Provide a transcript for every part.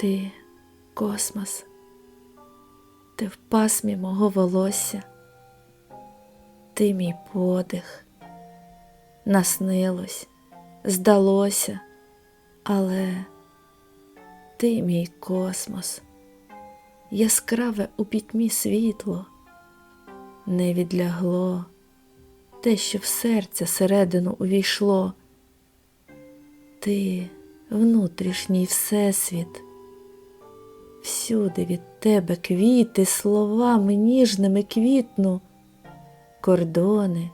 Ти космос, ти в пасмі мого волосся, ти мій подих, наснилось, здалося, але ти мій космос, яскраве у пітьмі світло, не відлягло те, що в серця середину увійшло. Ти внутрішній всесвіт, всюди від тебе квіти, словами ніжними квітну, кордони,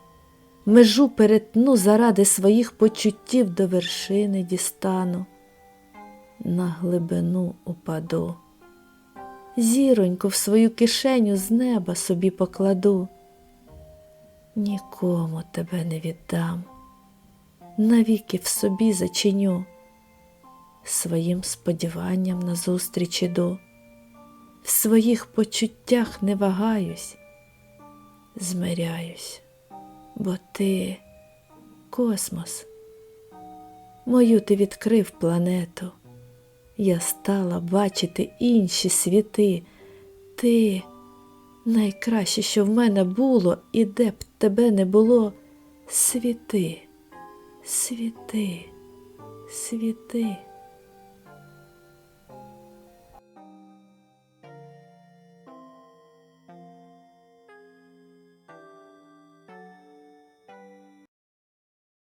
межу перетну заради своїх почуттів до вершини дістану, на глибину упаду, зіроньку в свою кишеню з неба собі покладу, нікому тебе не віддам. Навіки в собі зачиню, своїм сподіванням назустріч іду, в своїх почуттях не вагаюсь, змиряюсь, бо ти космос, мою ти відкрив планету, я стала бачити інші світи, ти найкраще, що в мене було, і де б тебе не було, світи світи, світи.